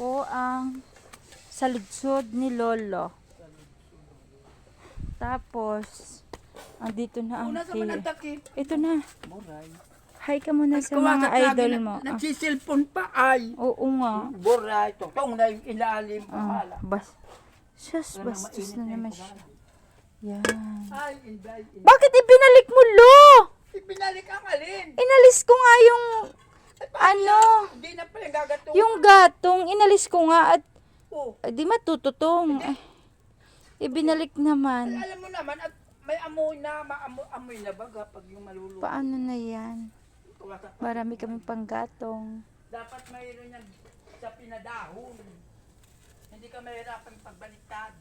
po ang saludsod ni Lolo. Tapos, andito na ang tea. takip. Ito na. Hi ka muna sa mga idol na- mo. Ah, Nagsisilpon pa ay. oo nga. Buray. Totong na yung ilalim. Ah, Bahala. bas. Sus, Wala bastos mainit na yung naman siya. Yan. Ay, inday. inday. Bakit ibinalik mo, Lo? Ibinalik ang alin. Inalis ko nga yung, ano, Hindi na pala gagatong. yung gatong. Inalis ko nga at Oh. Ay, di matututong. Ay, ibinalik naman. Alam mo naman, at may amoy na, maamoy amoy na baga pag yung maluluto. Paano na yan? Tuwasa- Marami kaming panggatong. Dapat mayroon yan sa pinadahon. Hindi ka mahirapan pagbaliktad.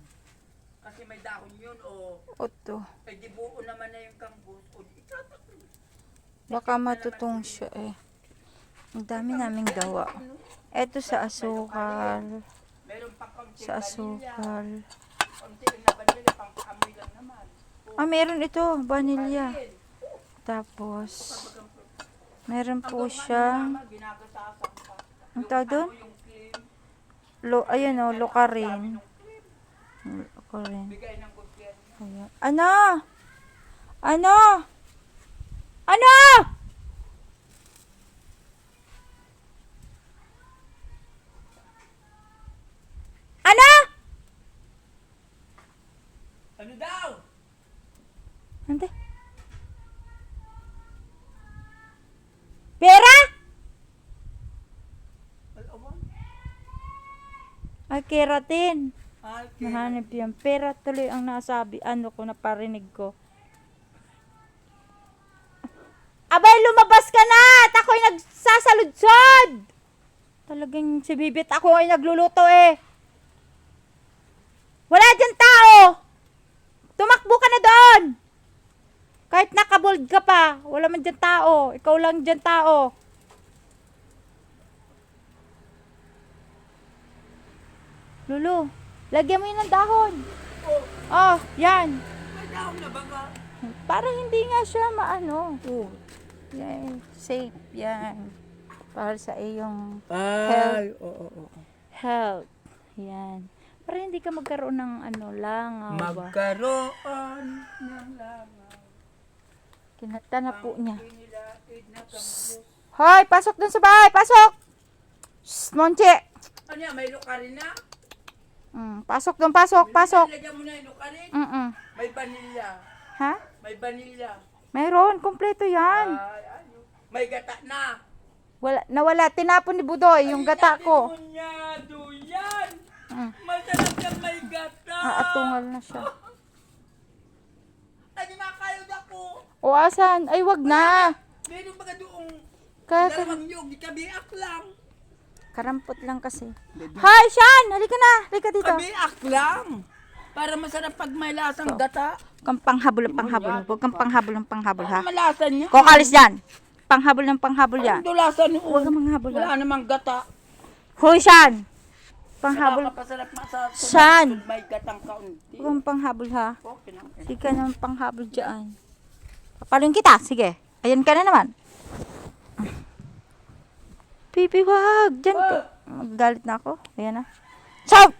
Kasi may dahon yun o Oto. eh di buo naman na yung kambus o di itatak. Baka matutong siya eh. Ang dami naming gawa. Eto sa asukal. Sa asukal. Vanilla. Ah, meron ito. Vanilya. Tapos, meron po pa. ang tawag doon? Lo, ayun o, lokarin. Lokarin. gobyerno. Ayan. Ano? Ano? Ano? Ano daw? Hindi. Pera? Ay, keratin. Ay, Nahanap yan. Pera tuloy ang nasabi. Ano ko, naparinig ko. Abay, lumabas ka na! At ako'y nagsasaludsod! Talagang si Bibit ako ay nagluluto eh. Wala dyan tao! Tumakbo ka na doon! Nakabold ka pa, wala man dyan tao. Ikaw lang dyan tao. Lulu, lagyan mo yun ng dahon. Oh, Oh, yan. may dahon na baga. Para hindi nga siya maano. Oh. Yan, safe yan. Para sa iyong Ay, oo, oo. health. Yan. Para hindi ka magkaroon ng ano langaw ba. Magkaroon ng langaw. Kinata na po niya. Hoy, pasok dun sa bahay. Pasok! Shh, Monche! Ano yan, may lukarin na? Mm, pasok dun, pasok, pasok. Lagyan mo na yung lukarin. Mm-mm. May vanilya. Ha? May vanilya. Mayroon, kompleto yan. Ay, ano. May gata na. Wala, nawala, tinapon ni Budoy yung gata ko. Demunyado yan. Mm. Masarap yan may gata. Aatungal na siya. Ay, di makayod ako. O asan? Ay, wag na. Meron ba doong Kaya, dalawang yog, di kabiak lang. karampot lang kasi. Hi, Shan! Halika na. Halika dito. Kabiak lang. Para masarap pag may lasang gata. Kang panghabol ng panghabol. Huwag kang panghabol ng panghabol, ha? Ano malasa niya? Kung alis dyan. Panghabol ng panghabol yan. Ano lasa niyo? Huwag kang manghabol, ha? Wala namang gata. Hoy, Shan! Panghabol. Napakapasarap ma sa Saan? May gatang kaunti. Huwag kang panghabol, ha? Okay lang. Hindi ka naman panghabol dyan. Papalong kita. Sige. Ayan ka na naman. Pipi, wag. Dyan ka. Magalit na ako. Ayan na. Chop!